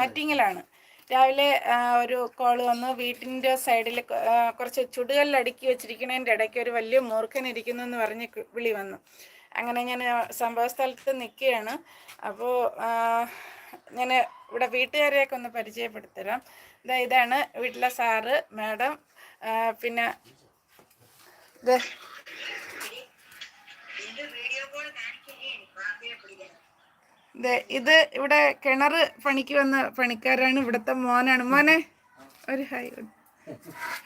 ചാറ്റിങ്ങിലാണ് രാവിലെ ഒരു കോൾ വന്നു. വീട്ടിന്റെ സൈഡിൽ കുറച്ച് ചുടുകളിൽ അടുക്കി വെച്ചിരിക്കുന്നതിന്റെ ഇടയ്ക്ക് ഒരു വലിയ മൂർഖൻ ഇരിക്കുന്നു എന്ന് പറഞ്ഞ് വിളി വന്നു. അങ്ങനെ ഞാൻ സംഭവ സ്ഥലത്ത് നിൽക്കുകയാണ് അപ്പോൾ ഞാൻ ഇവിടെ വീട്ടുകാരെയൊക്കെ ഒന്ന് പരിചയപ്പെടുത്തരാം. ഇതാ ഇതാണ് വീട്ടിലെ സാറ് മാഡം പിന്നെ ഇത് ദേ, ഇത് ഇവിടെ കിണർ പണിക്ക് വന്ന പണിക്കാരാണ്. ഇവിടുത്തെ മോനാണ്. മോനെ ഒരു ഹായ്.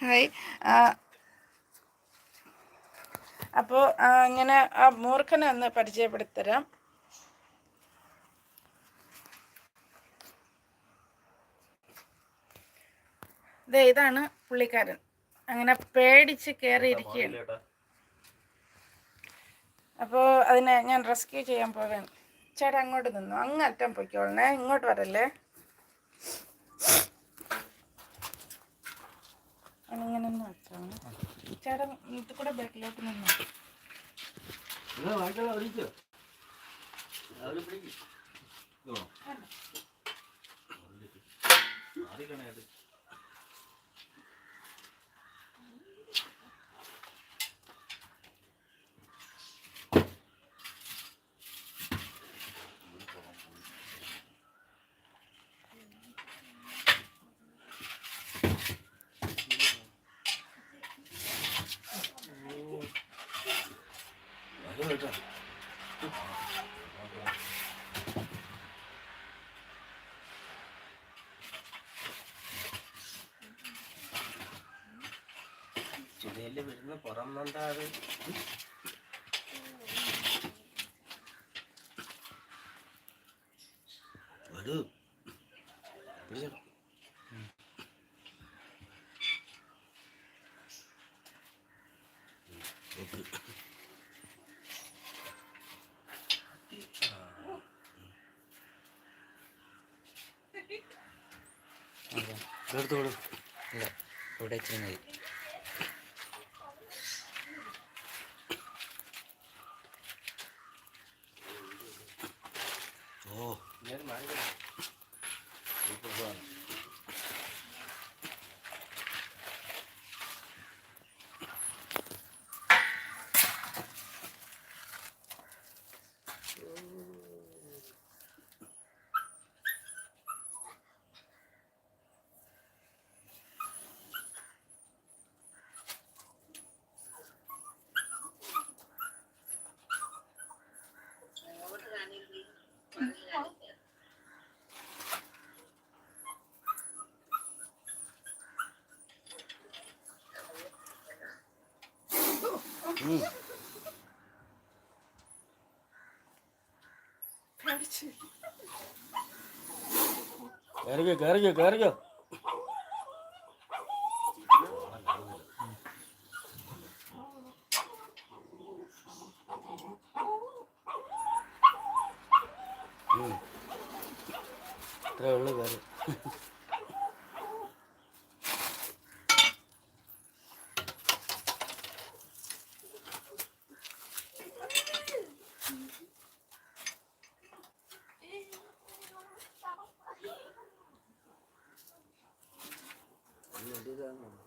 ഹായ് അപ്പോൾ ഇങ്ങനെ ആ മൂർഖനെ ഒന്ന് പരിചയപ്പെടുത്തരാം. ദേ ഇതാണ് പുള്ളിക്കാരൻ. അങ്ങനെ പേടിച്ച് കയറിയിരിക്കുകയാണ് അപ്പോൾ അതിനെ ഞാൻ റെസ്ക്യൂ ചെയ്യാൻ പോവുകയാണ് ചേട്ടാ അങ്ങോട്ട് നിന്നു. അങ്ങ് അറ്റം പൊയ്ക്കോളണേ. ഇങ്ങോട്ട് വരല്ലേ? അവനിങ്ങനെ ഒന്ന് വെച്ചോളണം ചേട്ടൻ ഇത് കൂടെ ബാക്കിലോട്ട് നിന്നു. ചുടയിൽ വിഴുന്ന് പുറം. ഓക്കെ. ഇല്ല ഇവിടെ ചെയ്യുന്നത് ഞാൻ മാറി പേടിച്ച് കയറിക്കോ കയറിക്കോ കയറിക്കോ. ഇത്രേ ഉള്ളു വന്നത്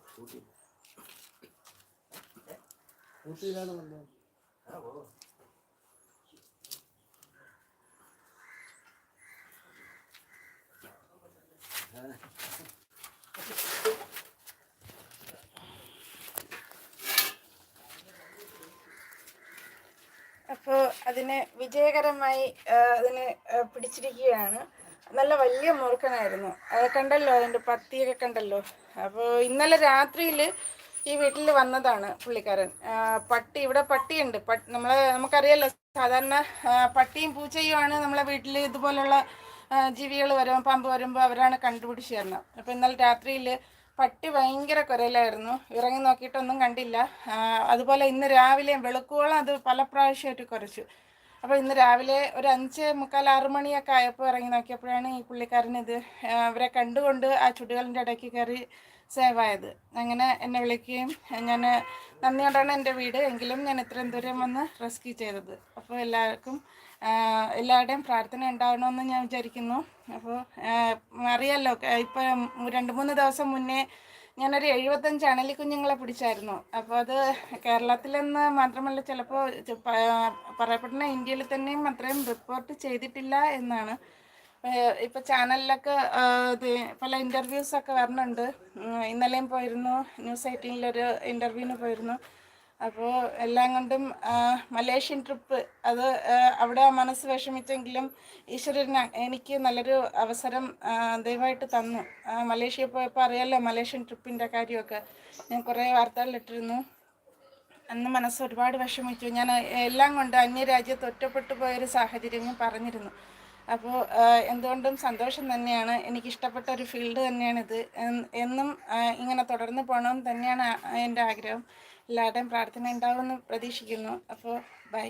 അപ്പോൾ അതിനെ വിജയകരമായി അതിനെ പിടിച്ചിരിക്കുകയാണ്. നല്ല വലിയ മൂർഖനായിരുന്നു. അത് കണ്ടല്ലോ അതിന്റെ പത്തിയൊക്കെ കണ്ടല്ലോ? അപ്പോൾ ഇന്നലെ രാത്രിയിൽ ഈ വീട്ടിൽ വന്നതാണ് പുള്ളിക്കാരൻ. പട്ടി ഇവിടെ പട്ടിയുണ്ട്. പട്ടി നമ്മളെ നമുക്കറിയാലോ സാധാരണ പട്ടിയും പൂച്ചയുമാണ് നമ്മളെ വീട്ടിൽ ഇതുപോലുള്ള ജീവികൾ വരുമ്പോൾ പമ്പ് വരുമ്പോൾ അവരാണ് കണ്ടുപിടിച്ച് തരുന്നത്. അപ്പോൾ ഇന്നലെ രാത്രിയിൽ പട്ടി ഭയങ്കര കുരലായിരുന്നു ഇറങ്ങി നോക്കിയിട്ടൊന്നും കണ്ടില്ല. അതുപോലെ ഇന്ന് രാവിലെ വെളുക്കുവോളം അത് പല പ്രാവശ്യമായിട്ട് കുരച്ചു. അപ്പോൾ ഇന്ന് രാവിലെ ഒരു അഞ്ച് മുക്കാൽ ആറ് മണിയൊക്കെ ആയപ്പോൾ ഇറങ്ങി നോക്കിയപ്പോഴാണ് ഈ പുള്ളിക്കാരൻ ഇത് ഇവരെ കണ്ടുകൊണ്ട് ആ ചുടുകളിന്റെ ഇടയ്ക്ക് കയറി സേവ് ആയത് അങ്ങനെ എന്നെ വിളിക്കുകയും ഞാൻ നന്ദിയോടാണ് എന്റെ വീട് എങ്കിലും ഞാൻ ഇത്രയും ദൂരം വന്ന് റെസ്ക്യൂ ചെയ്തത്. അപ്പോൾ എല്ലാവർക്കും എല്ലാവരുടെയും പ്രാർത്ഥന ഉണ്ടാവണമെന്ന് ഞാൻ വിചാരിക്കുന്നു. അപ്പോൾ അറിയാമല്ലോ ഇപ്പം രണ്ട് മൂന്ന് ദിവസം മുന്നേ ഞാനൊരു എഴുപത്തഞ്ച് അണലി കുഞ്ഞുങ്ങളെ പിടിച്ചായിരുന്നു. അപ്പോൾ അത് കേരളത്തിലെന്ന് മാത്രമല്ല ചിലപ്പോൾ പറയപ്പെടുന്ന ഇന്ത്യയിൽ തന്നെയും അത്രയും റിപ്പോർട്ട് ചെയ്തിട്ടില്ല എന്നാണ്. ഇപ്പൊ ചാനലിലൊക്കെ പല ഇന്റർവ്യൂസ് ഒക്കെ വരുന്നുണ്ട് ഇന്നലെയും പോയിരുന്നു. ന്യൂസ് എയ്റ്റീനിലൊരു ഇന്റർവ്യൂവിന് പോയിരുന്നു. അപ്പോൾ എല്ലാം കൊണ്ടും മലേഷ്യൻ ട്രിപ്പ് അത് അവിടെ മനസ്സ് വിഷമിച്ചെങ്കിലും ഈശ്വരൻ എനിക്ക് നല്ലൊരു അവസരം ദയവായിട്ട് തന്നു. മലേഷ്യ പോയപ്പോൾ അറിയാമല്ലോ മലേഷ്യൻ ട്രിപ്പിന്റെ കാര്യമൊക്കെ. ഞാൻ കുറേ വാർത്തകളിലിട്ടിരുന്നു അന്ന് മനസ്സ് ഒരുപാട് വിഷമിച്ചു. ഞാൻ എല്ലാം കൊണ്ട് അന്യരാജ്യത്ത് ഒറ്റപ്പെട്ടു പോയൊരു സാഹചര്യം പറഞ്ഞിരുന്നു. അപ്പോൾ എന്തുകൊണ്ടും സന്തോഷം തന്നെയാണ്. എനിക്കിഷ്ടപ്പെട്ട ഒരു ഫീൽഡ് തന്നെയാണിത്. എന്നും ഇങ്ങനെ തുടർന്ന് പോകണമെന്ന് തന്നെയാണ് എന്റെ ആഗ്രഹം. എല്ലാവരുടെയും പ്രാർത്ഥന ഉണ്ടാവുമെന്ന് പ്രതീക്ഷിക്കുന്നു. അപ്പോൾ ബൈ.